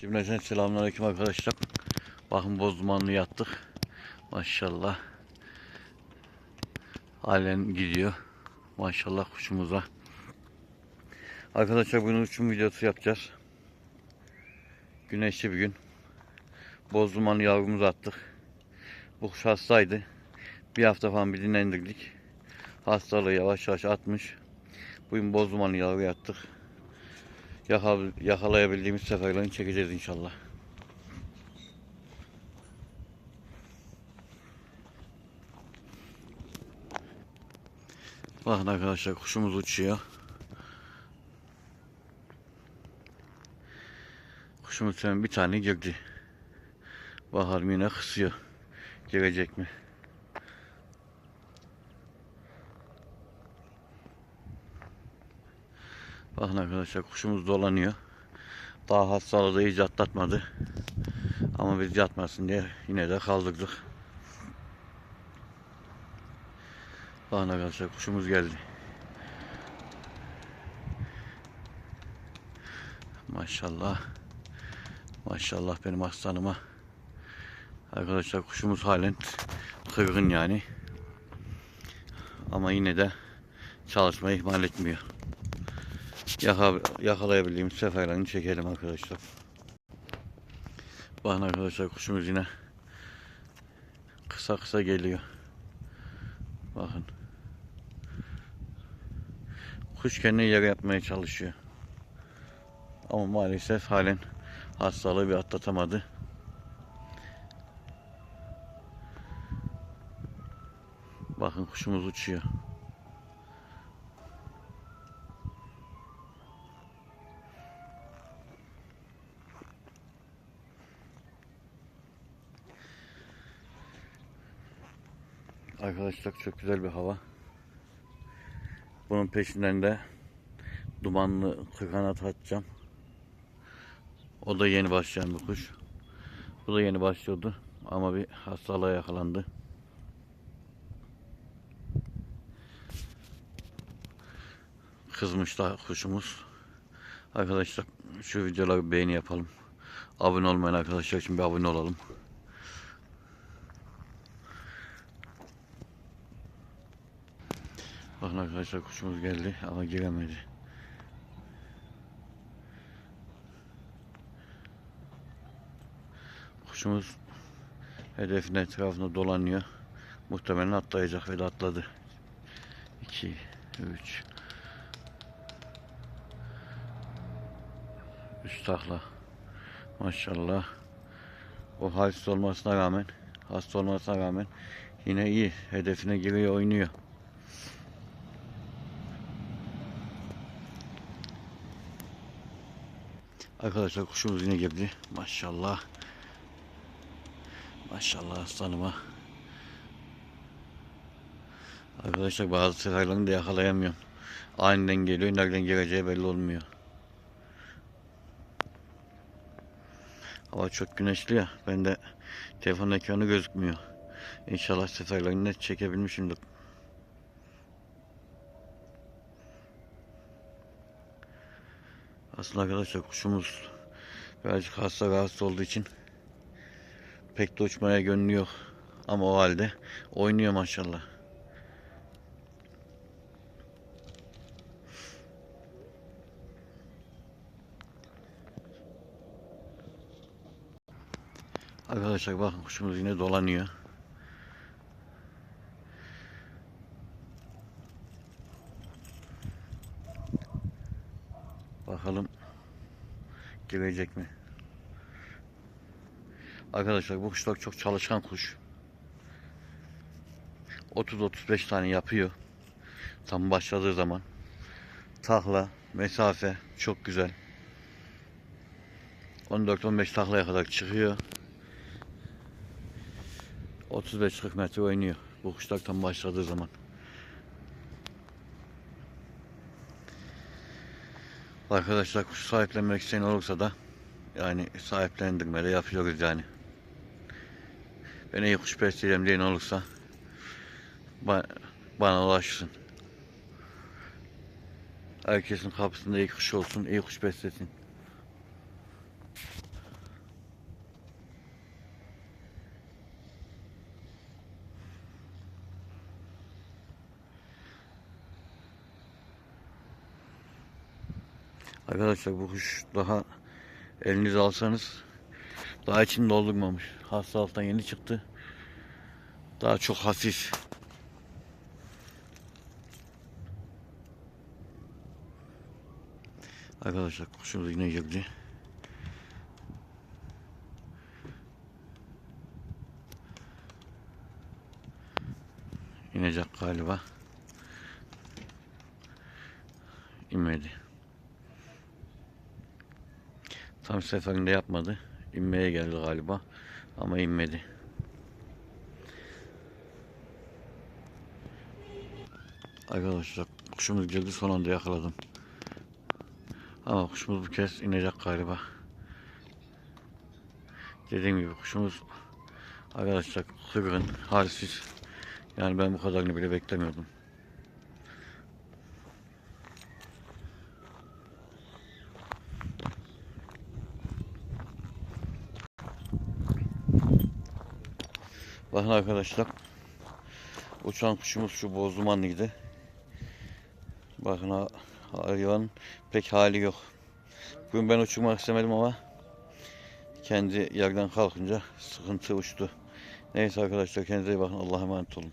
Cümleten selamünaleyküm arkadaşlar. Bakın boz dumanlı yattık. Maşallah. Halen gidiyor. Maşallah kuşumuza. Arkadaşlar bugün uçum videosu yapacağız. Güneşli bir gün. Boz dumanlı yavrumuzu attık. Bu kuş hastaydı. Bir hafta falan bir dinlendirdik. Hastalığı yavaş yavaş atmış. Bugün boz dumanlı yavru yattık. Yakal, yakalayabildiğimiz seferlerini çekeceğiz inşallah. Bakın arkadaşlar kuşumuz uçuyor. Kuşumuz bir tane girdi. Bakalım yine kısıyor. Girecek mi? Bakın arkadaşlar kuşumuz dolanıyor. Daha hastalığı da iyice atlatmadı. Ama biz yatmasın diye yine de kaldırdık. Bakın arkadaşlar kuşumuz geldi. Maşallah. Maşallah benim aslanıma. Arkadaşlar kuşumuz halen kırgın yani. Ama yine de çalışmayı ihmal etmiyor. Yaka, yakalayabildiğimiz seferlerini çekelim arkadaşlar. Bakın arkadaşlar kuşumuz yine kısa kısa geliyor. Bakın. Kuş kendine yer yapmaya çalışıyor. Ama maalesef halen hastalığı bir atlatamadı. Bakın kuşumuz uçuyor. Arkadaşlar çok güzel bir hava. Bunun peşinden de dumanlı kırkanat atacağım. O da yeni başlayan bir kuş. Bu da yeni başlıyordu ama bir hastalığa yakalandı. Kızmış da kuşumuz. Arkadaşlar şu videoları beğeni yapalım. Abone olmayan arkadaşlar için bir abone olalım. Bakın arkadaşlar kuşumuz geldi ama giremedi. Kuşumuz hedefin etrafında dolanıyor. Muhtemelen atlayacak ve atladı. 2 3 3 takla. Maşallah. O hasta olmasına rağmen hasta olmasına rağmen yine iyi. Hedefine giriyor oynuyor. Arkadaşlar kuşumuz yine girdi. Maşallah. Maşallah aslanıma. Arkadaşlar bazı seferlerini de yakalayamıyorum. Aniden geliyor. Nereden geleceği belli olmuyor. Hava çok güneşli ya. Ben de telefon ekranı gözükmüyor. İnşallah seferlerini net çekebilmişimdir. Aslında arkadaşlar kuşumuz birazcık hasta rahatsız olduğu için pek de uçmaya gönlü yok. Ama o halde oynuyor maşallah. Arkadaşlar bakın kuşumuz yine dolanıyor. Bakalım girecek mi? Arkadaşlar bu kuşlar çok çalışkan kuş. 30-35 tane yapıyor. Tam başladığı zaman. Takla, mesafe çok güzel. 14-15 taklaya kadar çıkıyor. 35-40 metre oynuyor. Bu kuşlar tam başladığı zaman. Arkadaşlar kuş sahiplenmek isteyen olursa da yani sahiplendirme de yapıyoruz yani. Ben iyi kuş besleyeceğim diyen olursa ba bana ulaşsın. Herkesin kapısında iyi kuş olsun, iyi kuş beslesin. Arkadaşlar bu kuş daha elinize alsanız daha içini doldurmamış. Hastalıktan yeni çıktı. Daha çok hafif. Arkadaşlar kuşumuz yine girdi. İnecek galiba. İnmedi. Tam seferinde yapmadı. İnmeye geldi galiba. Ama inmedi. Arkadaşlar kuşumuz girdi son anda yakaladım. Ama kuşumuz bu kez inecek galiba. Dediğim gibi kuşumuz arkadaşlar kırgın, halsiz. Yani ben bu kadarını bile beklemiyordum. Bakın arkadaşlar. Uçan kuşumuz şu bozdumanlıydı. Bakın ha- hayvan pek hali yok. Bugün ben uçurmak istemedim ama kendi yerden kalkınca sıkıntı uçtu. Neyse arkadaşlar kendinize iyi bakın. Allah'a emanet olun.